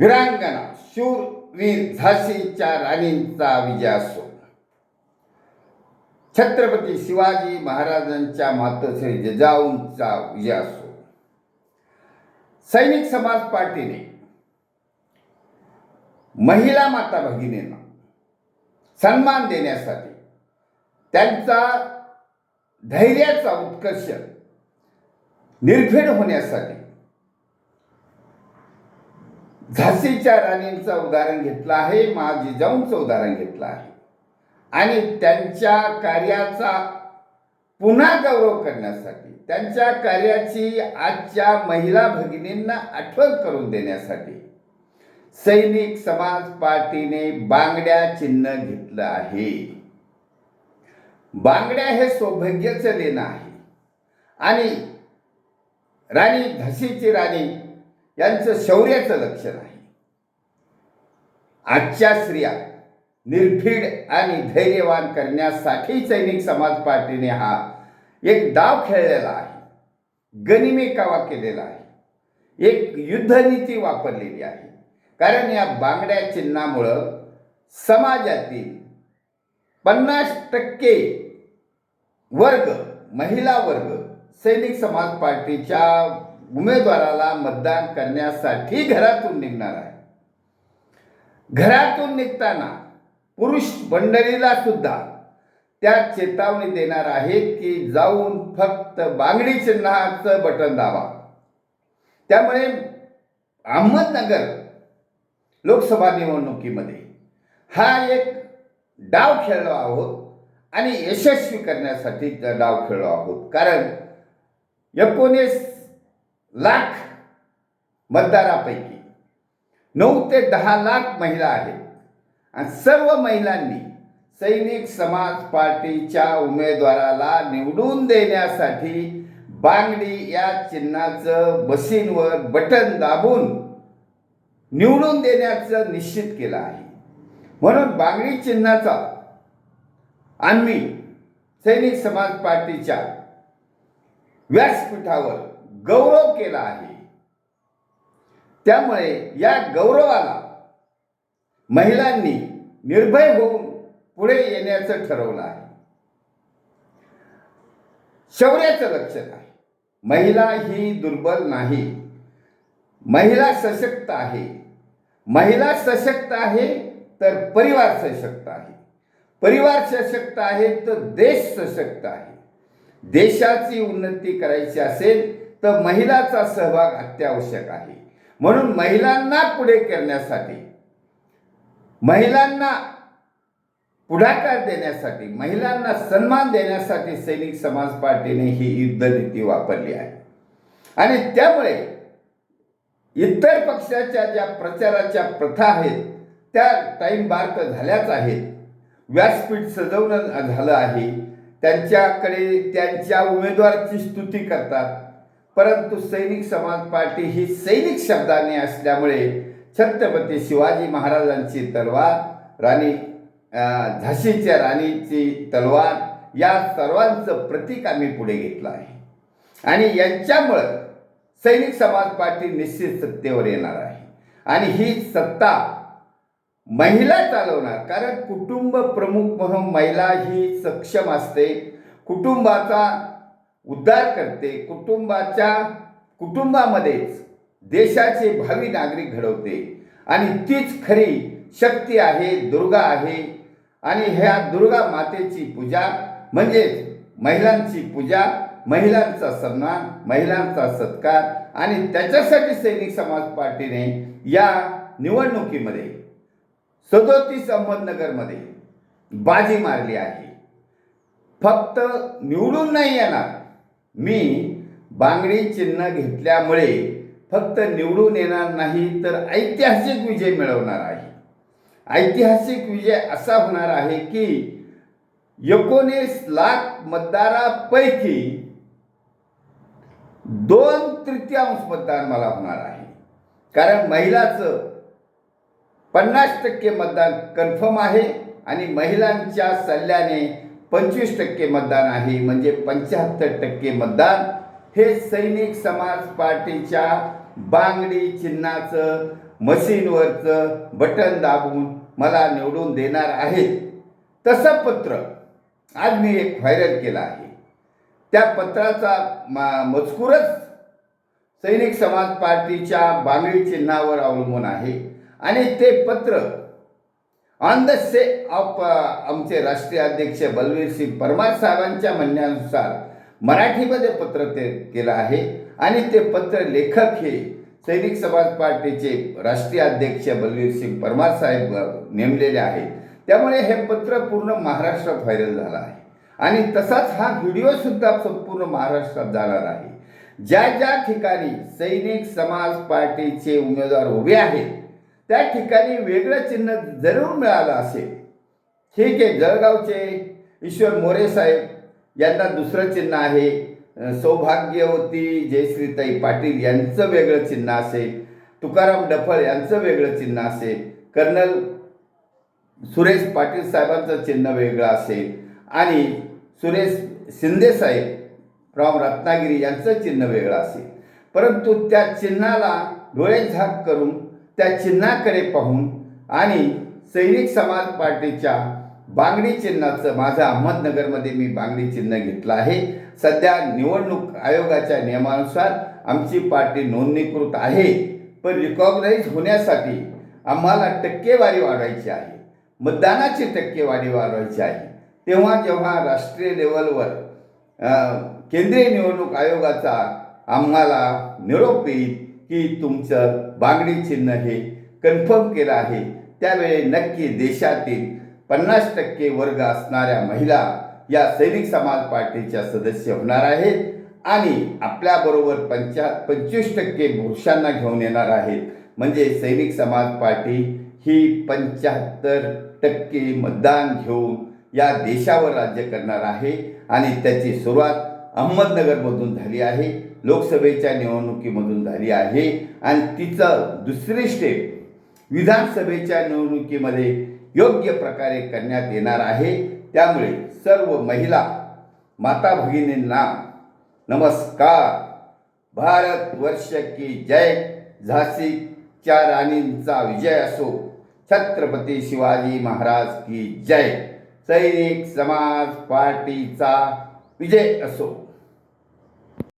वीरांगना शूरवीर झाशीच्या राणींचा विजय असो छत्रपती शिवाजी महाराजांच्या मातोश्री जजाऊंचा विजय असो सैनिक समाज पार्टीने महिला माता भगिनींना सन्मान देण्यासाठी त्यांचा धैर्याचा उत्कर्ष निर्भीड होण्यासाठी झाशीच्या राणींचं उदाहरण घेतलं आहे मा जिजाऊंचं उदाहरण घेतलं आहे. आणि त्यांच्या कार्याचा पुन्हा गौरव करण्यासाठी त्यांच्या कार्याची आजच्या महिला भगिनींना आठवण करून देण्यासाठी सैनिक समाज पार्टीने बांगड्या चिन्ह घेतलं आहे. बांगड्या हे सौभाग्याचं लेणं आहे. आणि राणी झाशीची राणी यांचं शौर्याचं लक्षण आहे. आजच्या स्त्रिया निर्भीड आणि धैर्यवान करण्यासाठी सैनिक समाज पार्टीने हा एक डाव खेळलेला आहे. गनिमे कावा केलेला आहे. एक युद्धनीती वापरलेली आहे. कारण या बांगड्या चिन्हामुळं समाजातील पन्नास टक्के वर्ग महिला वर्ग सैनिक समाज पार्टीच्या उमेदवाराला मतदान करण्यासाठी घरातून निघणार आहे. घरातून निघताना पुरुष मंडळीला सुद्धा त्या चेतावणी देणार आहेत की जाऊन फक्त बांगडी चिन्हाचं बटन दाबा. त्यामुळे अहमदनगर लोकसभा निवडणुकीमध्ये हा एक डाव खेळलो आहोत आणि यशस्वी करण्यासाठी डाव खेळलो आहोत. कारण एकोणीस लाख मतदारापैकी. नऊ ते दहा लाख महिला आहेत. आणि सर्व महिलांनी सैनिक समाज पार्टीच्या उमेदवाराला निवडून देण्यासाठी बांगडी या चिन्हाचं बशींवर बटन दाबून निवडून देण्याचं निश्चित केलं आहे. म्हणून बांगडी चिन्हाचा आम्ही सैनिक समाज पार्टीच्या व्यासपीठावर गौरव केला आहे. त्यामुळे या गौरवाला महिलांनी निर्भय होऊन पुढे येण्याचं ठरवलं आहे. शौर्याचं लक्षण आहे. महिला ही दुर्बल नाही. महिला सशक्त आहे. महिला सशक्त आहे तर परिवार सशक्त आहे. परिवार सशक्त आहे तर देश सशक्त आहे. देशाची उन्नती करायची असेल तर महिलाचा सहभाग अत्यावश्यक आहे. म्हणून महिलांना पुढे करण्यासाठी महिलांना पुढाकार देण्यासाठी महिलांना सन्मान देण्यासाठी सैनिक समाज पार्टीने ही युद्धनीती वापरली आहे. आणि त्यामुळे इतर पक्षाच्या ज्या प्रचाराच्या प्रथा आहेत त्या टाईम बार्क झाल्याच आहेत. व्यासपीठ सजवणं झालं आहे. त्यांच्याकडे त्यांच्या उमेदवाराची स्तुती करतात. परंतु सैनिक समाज पार्टी ही सैनिक शब्दाने असल्यामुळे छत्रपती शिवाजी महाराजांची तलवार राणी झाशीच्या राणीची तलवार या सर्वांचं प्रतीक आम्ही पुढे घेतलं आहे. आणि यांच्यामुळं सैनिक समाज पार्टी निश्चित सत्तेवर येणार आहे. आणि ही सत्ता महिला चालवणार कारण कुटुंब प्रमुख म्हणून महिला ही सक्षम असते. कुटुंबाचा उद्धार करते कुटुंबाच्या कुटुंबामध्येच देशाचे भावी नागरिक घडवते. आणि तीच खरी शक्ती आहे दुर्गा आहे. आणि ह्या दुर्गा मातेची पूजा म्हणजेच महिलांची पूजा महिलांचा सन्मान महिलांचा सत्कार आणि त्याच्यासाठी सैनिक समाज पार्टीने या निवडणुकीमध्ये सदोतीस अहमदनगरमध्ये बाजी मारली आहे. फक्त निवडून नाही येणार मी बांगडी चिन्ह घेतल्यामुळे फक्त निवडून येणार नाही तर ऐतिहासिक विजय मिळवणार आहे. ऐतिहासिक विजय असा होणार आहे की एकोणीस लाख मतदारापैकी दोन तृतीयांश मतदान मला होणार आहे. कारण महिलाचं पन्नास टक्के मतदान कन्फर्म आहे आणि महिलांच्या सल्ल्याने पंचवीस टक्के मतदान आहे म्हणजे पंच्याहत्तर टक्के मतदान. हे सैनिक समाज पार्टीच्या बांगडी चिन्हाचं मशीनवरचं बटन दाबून मला निवडून देणार आहेत. तसं पत्र आज मी एक व्हायरल केलं आहे. त्या पत्राचा मा- मजकूरच सैनिक समाज पार्टीच्या बांगडी चिन्हावर अवलंबून आहे. आणि ते पत्र ऑन द से ऑफ आमचे राष्ट्रीय अध्यक्ष बलवीर सिंग परमार साहेबांच्या म्हणण्यानुसार मराठीमध्ये पत्र ते केलं आहे आणि ते पत्र लेखक हे सैनिक समाज पार्टीचे राष्ट्रीय अध्यक्ष बलवीर सिंग परमार साहेब नेमलेले आहेत. त्यामुळे हे पत्र पूर्ण महाराष्ट्रात व्हायरल झालं आहे. आणि तसाच हा व्हिडिओसुद्धा संपूर्ण महाराष्ट्रात जाणार आहे. ज्या ज्या ठिकाणी सैनिक समाज पार्टीचे उमेदवार उभे आहेत त्या ठिकाणी वेगळं चिन्ह जरूर मिळालं असेल. ठीक आहे जळगावचे ईश्वर मोरे साहेब यांना दुसरं चिन्ह आहे. सौभाग्यवती जयश्रीताई पाटील यांचं वेगळं चिन्ह असेल. तुकाराम डफळ यांचं वेगळं चिन्ह असेल. कर्नल सुरेश पाटील साहेबांचं चिन्ह वेगळं असेल. आणि सुरेश शिंदे साहेब फ्रॉम रत्नागिरी यांचं चिन्ह वेगळं असेल. परंतु त्या चिन्हाला डोळे झाक करून त्या चिन्हाकडे पाहून आणि सैनिक समाज पार्टीच्या बांगडी चिन्हाचं माझं अहमदनगरमध्ये मी बांगडी चिन्ह घेतलं आहे. सध्या निवडणूक आयोगाच्या नियमानुसार आमची पार्टी नोंदणीकृत आहे. पण रिकॉग्नाईज होण्यासाठी आम्हाला टक्केवारी वाढवायची आहे. मतदानाची टक्केवारी वाढवायची आहे. तेव्हा जेव्हा राष्ट्रीय लेवलवर केंद्रीय निवडणूक आयोगाचा आम्हाला निरोप येईल की तुमचं बांगडी चिन्ह हे कन्फर्म केलं आहे. त्यावेळी नक्की देशातील पन्नास टक्के वर्ग असणाऱ्या महिला या सैनिक समाज पार्टीच्या सदस्य होणार आहेत आणि आपल्याबरोबर पंचा पंचवीस टक्के पुरुषांना घेऊन येणार आहेत. म्हणजे सैनिक समाज पार्टी ही पंच्याहत्तर टक्के मतदान घेऊन या देशावर राज्य करणार आहे. आणि त्याची सुरुवात अहमदनगरमधून झाली आहे. लोकसभेच्या निवडणुकीमधून झाली आहे. आणि तिचं दुसरी स्टेप विधानसभेच्या निवडणुकीमध्ये योग्य प्रकारे करण्यात येणार आहे. त्यामुळे सर्व महिला माता भगिनींना नमस्कार. भारत वर्ष की जय. झाशीच्या राणींचा विजय असो. छत्रपती शिवाजी महाराज की जय. सैनिक समाज पार्टीचा विजय असो.